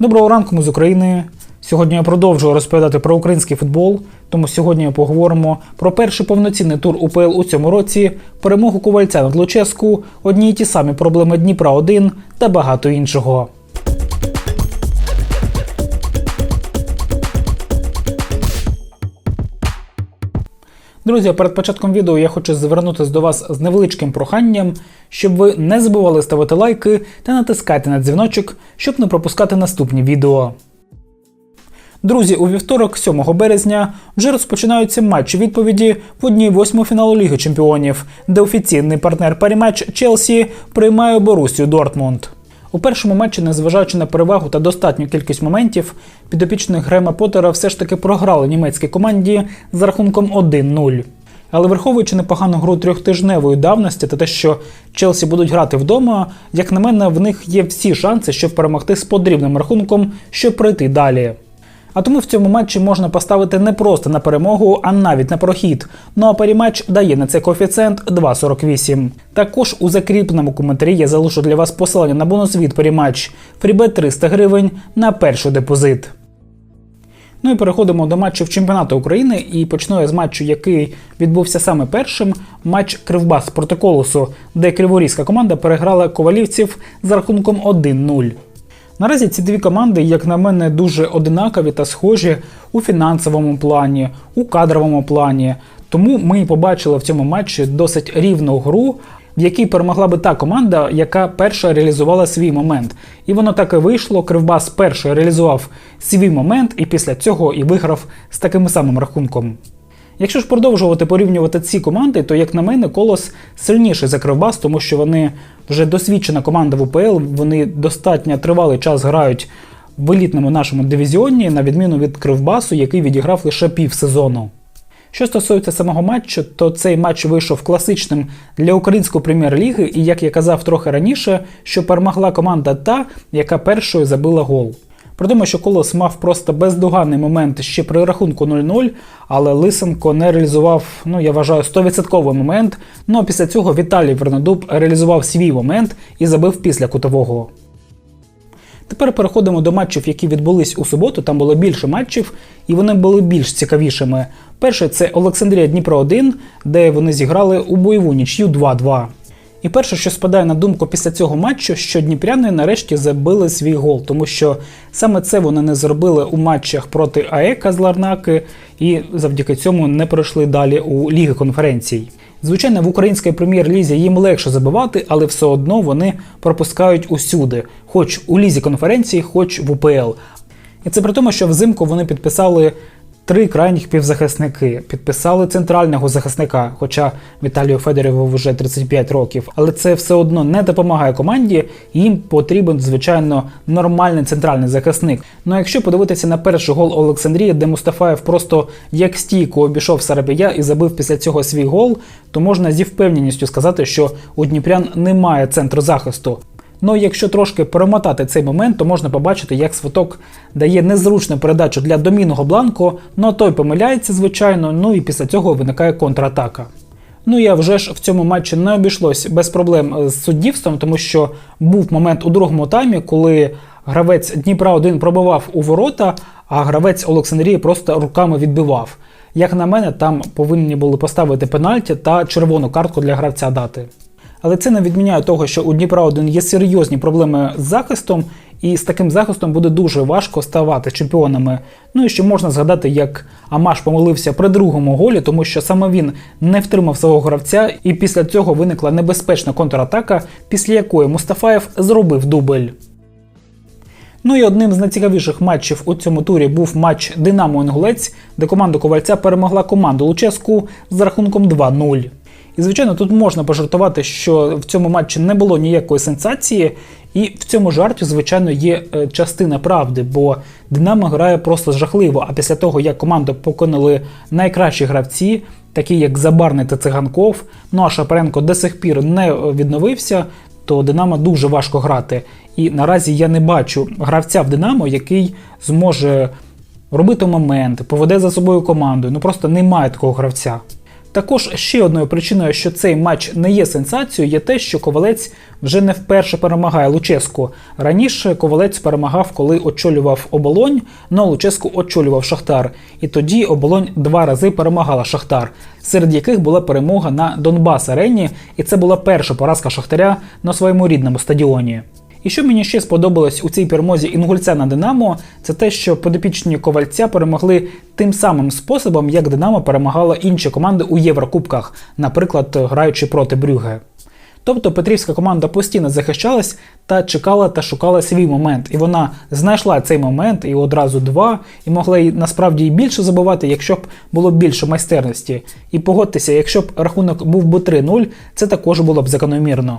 Доброго ранку, ми з України. Сьогодні я продовжую розповідати про український футбол. Тому сьогодні ми поговоримо про перший повноцінний тур УПЛ у цьому році, перемогу ковальця над Луческу, одні й ті самі проблеми Дніпра 1 та багато іншого. Друзі, перед початком відео я хочу звернутися до вас з невеличким проханням, щоб ви не забували ставити лайки та натискати на дзвіночок, щоб не пропускати наступні відео. Друзі, у вівторок, 7 березня, вже розпочинаються матчі відповіді в одній восьму фіналу Ліги Чемпіонів, де офіційний партнер паріматч Челсі приймає Борусію Дортмунд. У першому матчі, незважаючи на перевагу та достатню кількість моментів, підопічних Грема Поттера все ж таки програли німецькій команді за рахунком 1-0. Але враховуючи непогану гру трьохтижневої давності та те, що Челсі будуть грати вдома, як на мене, в них є всі шанси, щоб перемогти з подрібним рахунком, щоб пройти далі. А тому в цьому матчі можна поставити не просто на перемогу, а навіть на прохід. Ну а паріматч дає на цей коефіцієнт 2,48. Також у закріпленому коментарі я залишу для вас посилання на бонус від паріматч. Фрібет 300 гривень на перший депозит. Ну і переходимо до матчів чемпіонату України і почну я з матчу, який відбувся саме першим. Матч Кривбас проти Колосу, де криворізька команда переграла ковалівців з рахунком 1-0. Наразі ці дві команди, як на мене, дуже одинакові та схожі у фінансовому плані, у кадровому плані. Тому ми побачили в цьому матчі досить рівну гру, в якій перемогла би та команда, яка перша реалізувала свій момент. І воно так і вийшло. Кривбас перший реалізував свій момент і після цього і виграв з таким самим рахунком. Якщо ж продовжувати порівнювати ці команди, то, як на мене, колос сильніший за Кривбас, тому що вони вже досвідчена команда в УПЛ, вони достатньо тривалий час грають в елітному нашому дивізіоні, на відміну від Кривбасу, який відіграв лише пів сезону. Що стосується самого матчу, то цей матч вийшов класичним для української прем'єр-ліги, і як я казав трохи раніше, що перемогла команда та, яка першою забила гол. При тому, що Колос мав просто бездоганний момент ще при рахунку 0-0, але Лисенко не реалізував, ну я вважаю, 100% момент. Ну а після цього Віталій Вернодуб реалізував свій момент і забив після кутового. Тепер переходимо до матчів, які відбулись у суботу. Там було більше матчів, і вони були більш цікавішими. Перший це Олександрія Дніпро 1, де вони зіграли у бойову нічю 2-2. І перше, що спадає на думку після цього матчу, що дніпряни нарешті забили свій гол, тому що саме це вони не зробили у матчах проти АЕКа з Ларнаки і завдяки цьому не пройшли далі у Ліги конференцій. Звичайно, в українській прем'єр-лізі їм легше забивати, але все одно вони пропускають усюди, хоч у лізі конференції, хоч в УПЛ. І це при тому, що взимку вони підписали три крайніх півзахисники, підписали центрального захисника, хоча Віталію Федорєву вже 35 років. Але це все одно не допомагає команді, їм потрібен, звичайно, нормальний центральний захисник. Ну а якщо подивитися на перший гол Олександрії, де Мустафаєв просто як стійко обійшов Сарабія і забив після цього свій гол, то можна зі впевненістю сказати, що у Дніпрян немає центру захисту. Ну, якщо трошки перемотати цей момент, то можна побачити, як сваток дає незручну передачу для домінного бланку, ну той помиляється, звичайно, ну і після цього виникає контратака. Ну і вже ж в цьому матчі не обійшлось без проблем з суддівством, тому що був момент у другому таймі, коли гравець Дніпра 1 пробивав у ворота, а гравець Олександрії просто руками відбивав. Як на мене, там повинні були поставити пенальті та червону картку для гравця дати. Але це не відміняє того, що у Дніпра 1 є серйозні проблеми з захистом, і з таким захистом буде дуже важко ставати чемпіонами. Ну і ще можна згадати, як Амаш помилився при другому голі, тому що саме він не втримав свого гравця, і після цього виникла небезпечна контратака, після якої Мустафаєв зробив дубль. Ну і одним з найцікавіших матчів у цьому турі був матч Динамо Інгулець, де команда Ковальця перемогла команду Луческу з рахунком 2-0. І, звичайно, тут можна пожартувати, що в цьому матчі не було ніякої сенсації, і в цьому жарті, звичайно, є е, частина правди, бо Динамо грає просто жахливо. А після того, як команду поконали найкращі гравці, такі як Забарний та Циганков, ну а Шапаренко до сих пір не відновився, то Динамо дуже важко грати. І наразі я не бачу гравця в Динамо, який зможе робити момент, поведе за собою команду. Ну просто немає такого гравця. Також ще одною причиною, що цей матч не є сенсацією, є те, що Ковалець вже не вперше перемагає Луческу. Раніше Ковалець перемагав, коли очолював оболонь, але Луческу очолював Шахтар. І тоді оболонь два рази перемагала Шахтар, серед яких була перемога на Донбас Арені, і це була перша поразка Шахтаря на своєму рідному стадіоні. І що мені ще сподобалось у цій перемозі інгульця на Динамо, це те, що подопічні ковальця перемогли тим самим способом, як Динамо перемагала інші команди у Єврокубках, наприклад, граючи проти Брюге. Тобто Петрівська команда постійно захищалась та чекала та шукала свій момент, і вона знайшла цей момент і одразу два, і могла й насправді й більше забувати, якщо б було більше майстерності. І погодьтеся, якщо б рахунок був би 3-0, це також було б закономірно.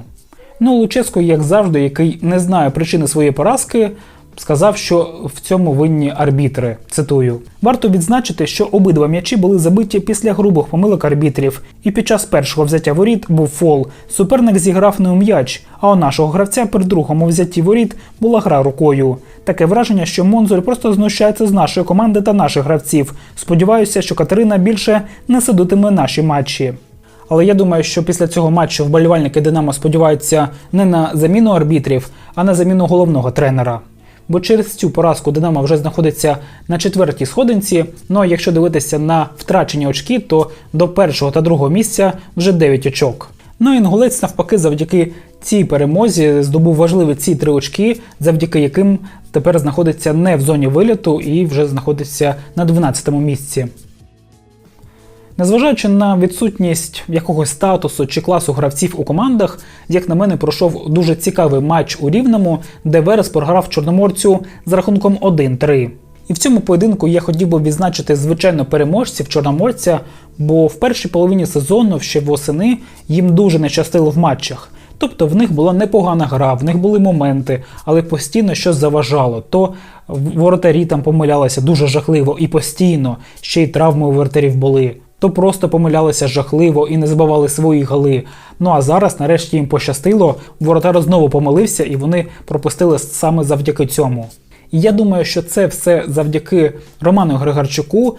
Ну, Луческо, як завжди, який не знає причини своєї поразки, сказав, що в цьому винні арбітри. Цитую: варто відзначити, що обидва м'ячі були забиті після грубих помилок арбітрів, і під час першого взяття воріт був фол. Суперник зіграв не у м'яч, а у нашого гравця при другому взятті воріт була гра рукою. Таке враження, що Монзуль просто знущається з нашої команди та наших гравців. Сподіваюся, що Катерина більше не сидитиме наші матчі. Але я думаю, що після цього матчу вболівальники Динамо сподіваються не на заміну арбітрів, а на заміну головного тренера. Бо через цю поразку Динамо вже знаходиться на четвертій сходинці. Ну а якщо дивитися на втрачені очки, то до першого та другого місця вже 9 очок. Ну інгулець навпаки, завдяки цій перемозі здобув важливі ці три очки, завдяки яким тепер знаходиться не в зоні виліту і вже знаходиться на 12-му місці. Незважаючи на відсутність якогось статусу чи класу гравців у командах, як на мене, пройшов дуже цікавий матч у Рівному, де Верес програв Чорноморцю з рахунком 1-3. І в цьому поєдинку я хотів би відзначити звичайно переможців Чорноморця, бо в першій половині сезону ще восени їм дуже не щастило в матчах. Тобто в них була непогана гра, в них були моменти, але постійно щось заважало. То воротарі там помилялися дуже жахливо і постійно, ще й травми у воротарів були то просто помилялися жахливо і не забивали свої голи. Ну а зараз, нарешті, їм пощастило, воротар знову помилився, і вони пропустили саме завдяки цьому. І я думаю, що це все завдяки Роману Григорчуку.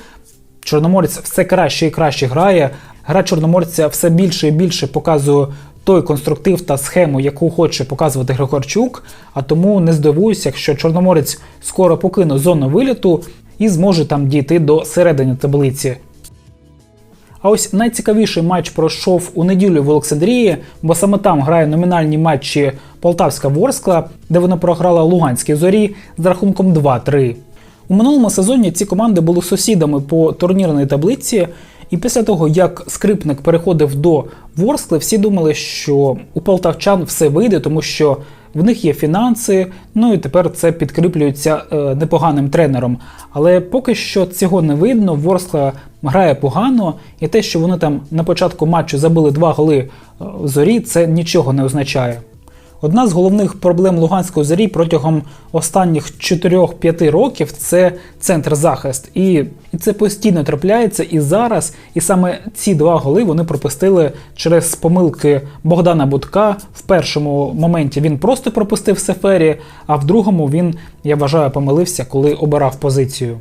Чорноморець все краще і краще грає. Гра Чорноморця все більше і більше показує той конструктив та схему, яку хоче показувати Григорчук. А тому не здивуюся, якщо Чорноморець скоро покине зону виліту і зможе там дійти до середини таблиці. А ось найцікавіший матч пройшов у неділю в Олександрії, бо саме там грає номінальні матчі Полтавська Ворскла, де вона програла Луганській зорі з рахунком 2-3. У минулому сезоні ці команди були сусідами по турнірній таблиці. І після того, як скрипник переходив до Ворскли, всі думали, що у полтавчан все вийде, тому що в них є фінанси, ну і тепер це підкріплюється е, непоганим тренером. Але поки що цього не видно. Ворскла грає погано, і те, що вони там на початку матчу забили два голи е, зорі, це нічого не означає. Одна з головних проблем Луганської зорі протягом останніх 4-5 років це центр захист. І, і це постійно трапляється і зараз. І саме ці два голи вони пропустили через помилки Богдана Будка. В першому моменті він просто пропустив Сефері, а в другому він, я вважаю, помилився, коли обирав позицію.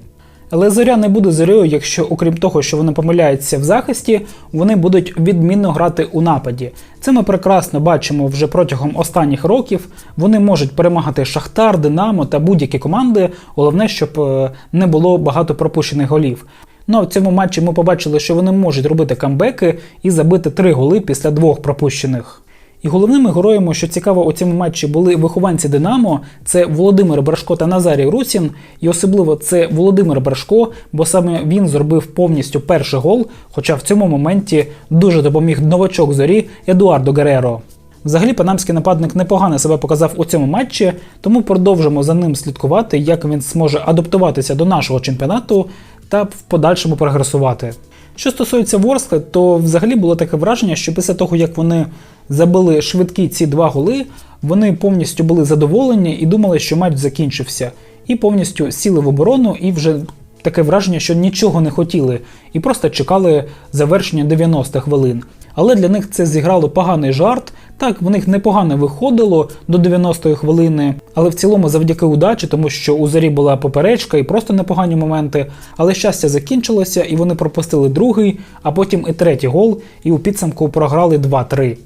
Але зоря не буде зорею, якщо, окрім того, що вони помиляються в захисті, вони будуть відмінно грати у нападі. Це ми прекрасно бачимо вже протягом останніх років. Вони можуть перемагати Шахтар, Динамо та будь-які команди. Головне, щоб е, не було багато пропущених голів. Ну а в цьому матчі ми побачили, що вони можуть робити камбеки і забити три голи після двох пропущених. І головними героями, що цікаво у цьому матчі, були вихованці Динамо, це Володимир Брашко та Назарій Русін. І особливо це Володимир Брашко, бо саме він зробив повністю перший гол. Хоча в цьому моменті дуже допоміг новачок зорі Едуардо Гереро. Взагалі, панамський нападник непогано себе показав у цьому матчі, тому продовжимо за ним слідкувати, як він зможе адаптуватися до нашого чемпіонату та в подальшому прогресувати. Що стосується Ворскли, то взагалі було таке враження, що після того, як вони забили швидкі ці два голи, вони повністю були задоволені і думали, що матч закінчився. І повністю сіли в оборону, і вже таке враження, що нічого не хотіли, і просто чекали завершення 90 хвилин. Але для них це зіграло поганий жарт, Так, в них непогано виходило до 90-ї хвилини, але в цілому завдяки удачі, тому що у зорі була поперечка і просто непогані моменти. Але щастя закінчилося, і вони пропустили другий, а потім і третій гол, і у підсумку програли 2-3.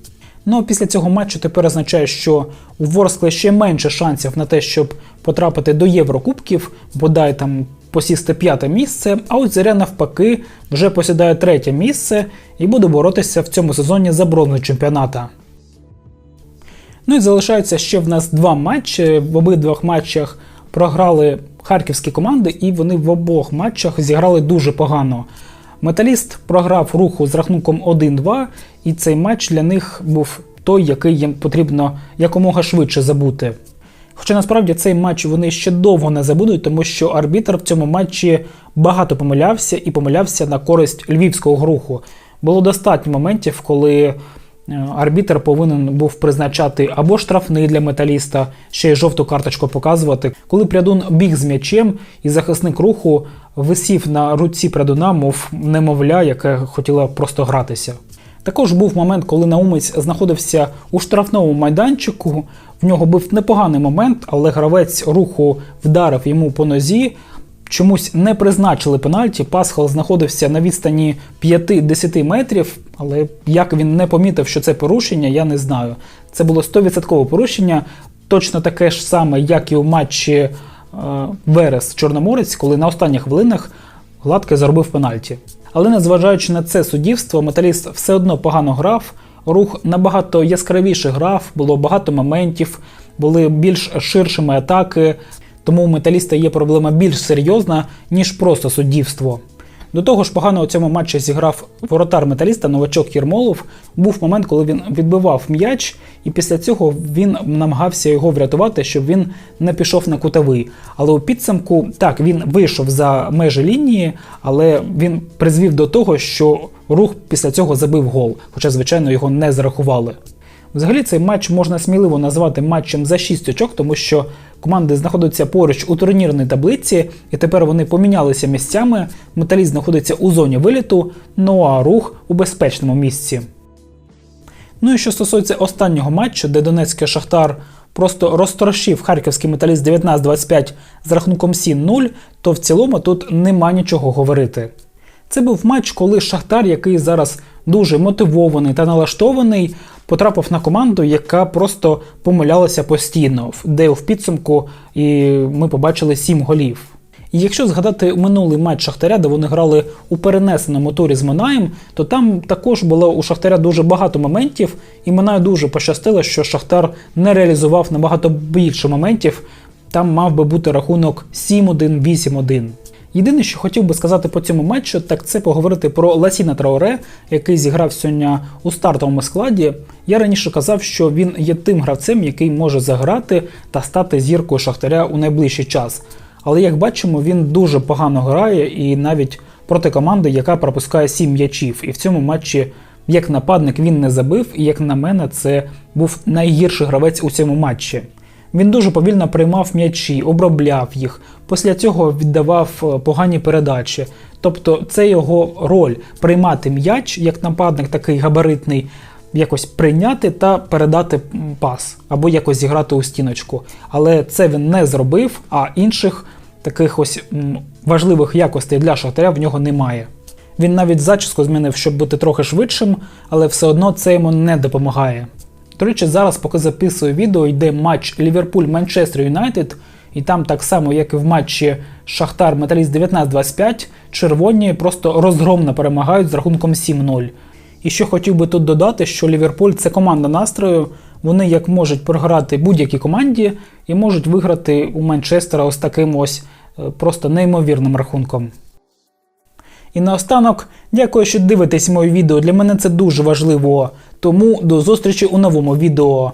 Ну а після цього матчу тепер означає, що у Ворскли ще менше шансів на те, щоб потрапити до Єврокубків, бодай там посісти п'яте місце. А от Зоря навпаки вже посідає третє місце і буде боротися в цьому сезоні за бронзу чемпіоната. Ну і залишається ще в нас два матчі. В обидвох матчах програли харківські команди, і вони в обох матчах зіграли дуже погано. Металіст програв руху з рахунком 1-2, і цей матч для них був той, який їм потрібно якомога швидше забути. Хоча насправді цей матч вони ще довго не забудуть, тому що арбітр в цьому матчі багато помилявся і помилявся на користь львівського руху. Було достатньо моментів, коли е, арбітр повинен був призначати або штрафний для металіста, ще й жовту карточку показувати. Коли прядун біг з м'ячем, і захисник руху висів на руці прядуна, мов немовля, яке хотіло просто гратися. Також був момент, коли Наумець знаходився у штрафному майданчику. В нього був непоганий момент, але гравець руху вдарив йому по нозі. Чомусь не призначили пенальті. Пасхал знаходився на відстані 5-10 метрів, але як він не помітив, що це порушення, я не знаю. Це було 100% порушення, точно таке ж саме, як і у матчі е, Верес Чорноморець, коли на останніх хвилинах Гладкий заробив пенальті. Але незважаючи на це суддівство, металіст все одно погано грав. Рух набагато яскравіше грав, було багато моментів, були більш ширшими атаки. Тому у металіста є проблема більш серйозна, ніж просто суддівство. До того ж, погано у цьому матчі зіграв воротар металіста новачок Єрмолов. Був момент, коли він відбивав м'яч, і після цього він намагався його врятувати, щоб він не пішов на кутовий. Але у підсумку так він вийшов за межі лінії, але він призвів до того, що рух після цього забив гол, хоча, звичайно, його не зарахували. Взагалі цей матч можна сміливо назвати матчем за 6 очок, тому що команди знаходяться поруч у турнірній таблиці, і тепер вони помінялися місцями. Металіст знаходиться у зоні виліту, ну а рух у безпечному місці. Ну і що стосується останнього матчу, де Донецький Шахтар просто розтрошив харківський металіст 19-25 з рахунком 7-0, то в цілому тут нема нічого говорити. Це був матч, коли Шахтар, який зараз дуже мотивований та налаштований, потрапив на команду, яка просто помилялася постійно, де в підсумку і ми побачили 7 голів. І якщо згадати минулий матч Шахтаря, де вони грали у перенесеному турі з Минаєм, то там також було у Шахтаря дуже багато моментів, і Минаю дуже пощастило, що Шахтар не реалізував набагато більше моментів. Там мав би бути рахунок 7-1, 8-1. Єдине, що хотів би сказати по цьому матчу, так це поговорити про Ласіна Трауре, який зіграв сьогодні у стартовому складі. Я раніше казав, що він є тим гравцем, який може заграти та стати зіркою Шахтаря у найближчий час. Але як бачимо, він дуже погано грає і навіть проти команди, яка пропускає 7 м'ячів. І в цьому матчі, як нападник, він не забив, і як на мене, це був найгірший гравець у цьому матчі. Він дуже повільно приймав м'ячі, обробляв їх, після цього віддавав е, погані передачі. Тобто це його роль приймати м'яч, як нападник такий габаритний, якось прийняти та передати пас, або якось зіграти у стіночку. Але це він не зробив, а інших таких ось важливих якостей для Шахтаря в нього немає. Він навіть зачіску змінив, щоб бути трохи швидшим, але все одно це йому не допомагає. До речі, зараз, поки записую відео, йде матч Ліверпуль-Манчестер Юнайтед, і там так само, як і в матчі Шахтар Металіст 19-25, червоні просто розгромно перемагають з рахунком 7-0. І що хотів би тут додати, що Ліверпуль це команда настрою. Вони як можуть програти будь-якій команді і можуть виграти у Манчестера ось таким ось е, просто неймовірним рахунком. І наостанок, дякую, що дивитесь моє відео. Для мене це дуже важливо. Тому до зустрічі у новому відео.